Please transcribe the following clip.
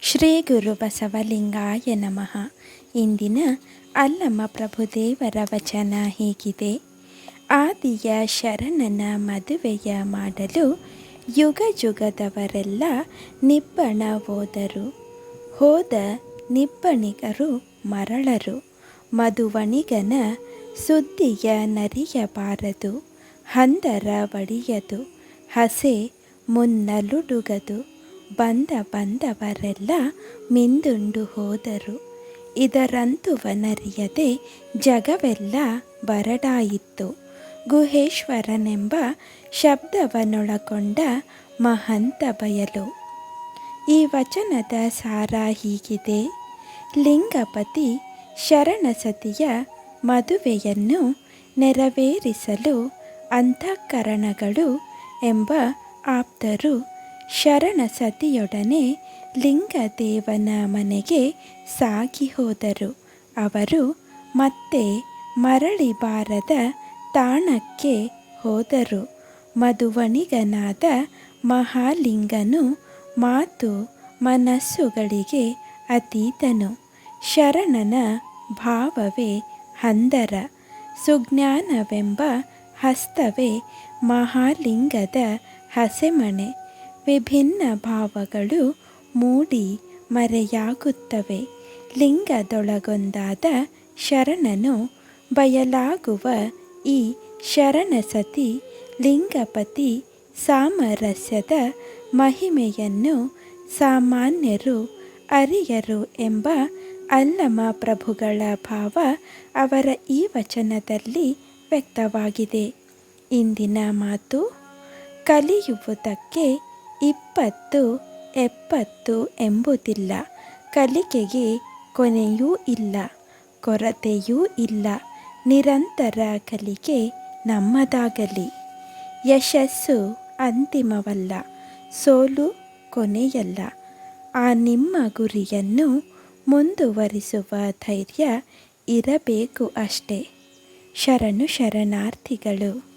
ಶ್ರೀ ಗುರು ಬಸವಲಿಂಗಾಯ ನಮಃ. ಇಂದಿನ ಅಲ್ಲಮ್ಮ ಪ್ರಭುದೇವರ ವಚನ ಹೀಗಿದೆ. ಆದಿಯ ಶರಣನ ಮದುವೆಯ ಮಾಡಲು ಯುಗ ಯುಗದವರೆಲ್ಲ ನಿಬ್ಬಣ ಹೋದರು. ಹೋದ ನಿಬ್ಬಣಿಗರು ಮರಳರು. ಮಧುವಣಿಗನ ಸುದ್ದಿಯ ನರಿಯಬಾರದು. ಹಂದರ ಬಡಿಯದು ಹಸೆ ಮುನ್ನಲುಡುಗದು. ಬಂದ ಬಂದವರೆಲ್ಲ ಮಿಂದುಂಡು ಹೋದರು. ಇದರಂತುವನರಿಯದೆ ಜಗವೆಲ್ಲ ಬರಡಾಯಿತು ಗುಹೇಶ್ವರನೆಂಬ ಶಬ್ದವನ್ನೊಳಗೊಂಡ ಮಹಂತ ಬಯಲು. ಈ ವಚನದ ಸಾರ ಹೀಗಿದೆ. ಲಿಂಗಪತಿ ಶರಣಸತಿಯ ಮದುವೆಯನ್ನು ನೆರವೇರಿಸಲು ಅಂತಃಕರಣಗಳು ಎಂಬ ಆಪ್ತರು ಶರಣ ಸತಿಯೊಡನೆ ಲಿಂಗದೇವನ ಮನೆಗೆ ಸಾಗಿ ಹೋದರು. ಅವರು ಮತ್ತೆ ಮರಳಿ ಬಾರದ ತಾಣಕ್ಕೆ ಹೋದರು. ಮಧುವಣಿಗನಾದ ಮಹಾಲಿಂಗನು ಮಾತು ಮನಸ್ಸುಗಳಿಗೆ ಅತೀತನು. ಶರಣನ ಭಾವವೇ ಹಂದರ. ಸುಜ್ಞಾನವೆಂಬ ಹಸ್ತವೇ ಮಹಾಲಿಂಗದ ಹಸೆಮಣೆ. ವಿಭಿನ್ನ ಭಾವಗಳು ಮೂಡಿ ಮರೆಯಾಗುತ್ತವೆ. ಲಿಂಗದೊಳಗೊಂದಾದ ಶರಣನು ಬಯಲಾಗುವ ಈ ಶರಣಸತಿ ಲಿಂಗಪತಿ ಸಾಮರಸ್ಯದ ಮಹಿಮೆಯನ್ನು ಸಾಮಾನ್ಯರು, ಅರಿಯರು ಎಂಬ ಅಲ್ಲಮ ಪ್ರಭುಗಳ ಭಾವ ಅವರ ಈ ವಚನದಲ್ಲಿ ವ್ಯಕ್ತವಾಗಿದೆ. ಇಂದಿನ ಮಾತು ಕಲಿಯುವುದಕ್ಕೆ ಇಪ್ಪತ್ತು, ಎಪ್ಪತ್ತು ಎಂಬುದಿಲ್ಲ. ಕಲಿಕೆಗೆ ಕೊನೆಯೂ ಇಲ್ಲ, ಕೊರತೆಯೂ ಇಲ್ಲ. ನಿರಂತರ ಕಲಿಕೆ ನಮ್ಮದಾಗಲಿ. ಯಶಸ್ಸು ಅಂತಿಮವಲ್ಲ, ಸೋಲು ಕೊನೆಯಲ್ಲ. ಆ ನಿಮ್ಮ ಗುರಿಯನ್ನು ಮುಂದುವರಿಸುವ ಧೈರ್ಯ ಇರಬೇಕು ಅಷ್ಟೇ. ಶರಣು ಶರಣಾರ್ಥಿಗಳು.